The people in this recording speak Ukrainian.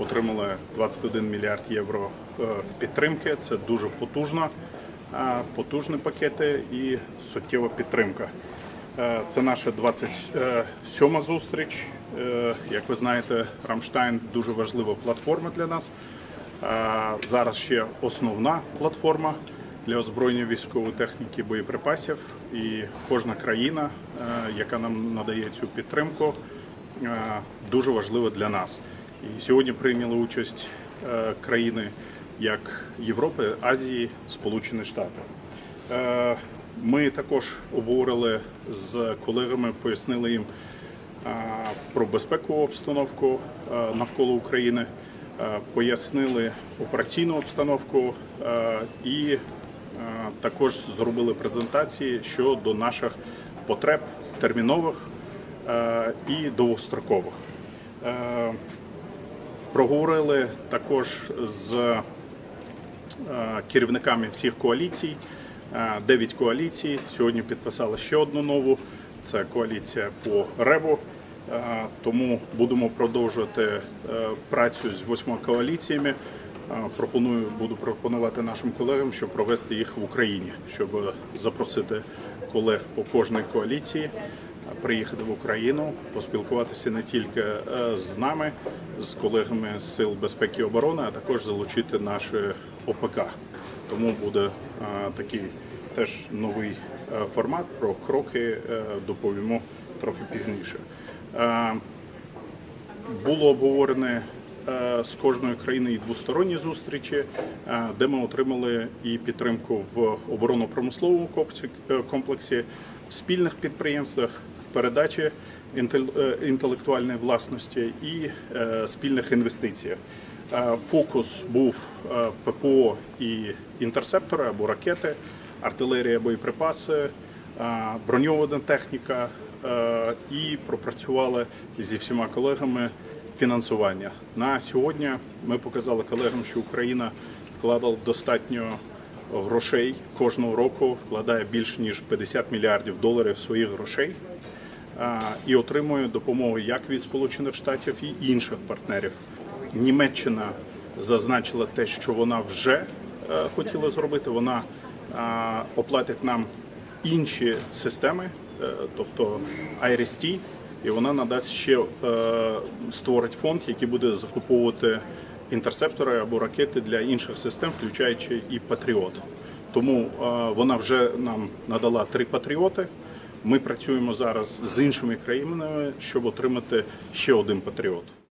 отримали 21 мільярд євро е, в підтримки. Це дуже потужно, е, потужні пакети і суттєва підтримка. Е, Це наша 27 зустріч. Як ви знаєте, Рамштайн дуже важлива платформа для нас. Зараз ще основна платформа для озброєння військової техніки боєприпасів. І кожна країна, яка нам надає цю підтримку, дуже важлива для нас. І сьогодні прийняли участь е, країни як Європи, Азії, Сполучені Штати. Е, Ми також обговорили з колегами, пояснили їм е, про безпекову обстановку навколо України, пояснили операційну обстановку і також зробили презентації щодо наших потреб термінових і довгострокових. Проговорили також з е, керівниками всіх коаліцій. Е, Дев'ять коаліцій. Сьогодні підписали ще одну нову. Це коаліція по РЕБу. Е, Тому будемо продовжувати працю з восьма коаліціями. Пропоную, буду пропонувати нашим колегам, щоб провести їх в Україні, щоб запросити колег по кожній коаліції приїхати в Україну, поспілкуватися не тільки е, з нами, з колегами з сил безпеки і оборони, а також залучити наше ОПК. Тому буде е, такий теж новий е, формат про кроки. Доповімо трохи пізніше. Було обговорене з кожної країни і двосторонні зустрічі, е, де ми отримали і підтримку в оборонно-промисловому комплексі- е, в спільних підприємствах, в передачі е, інтелектуальної власності і е, спільних інвестиціях. Е, Фокус був е, ППО і інтерсептори або ракети, артилерія, боєприпаси, е, броньована техніка е, і пропрацювали зі всіма колегами фінансування. На сьогодні ми показали колегам, що Україна вкладала достатньо грошей кожного року, вкладає більше ніж 50 мільярдів доларів своїх грошей і отримує допомогу як від Сполучених Штатів і інших партнерів. Німеччина зазначила те, що вона вже е, хотіла зробити. Вона оплатить нам інші системи, е, тобто IRST, і вона надасть ще е, створить фонд, який буде закуповувати інтерсептори або ракети для інших систем, включаючи і Патріот. Тому е, вона вже нам надала три патріоти. Ми працюємо зараз з іншими країнами, щоб отримати ще один патріот.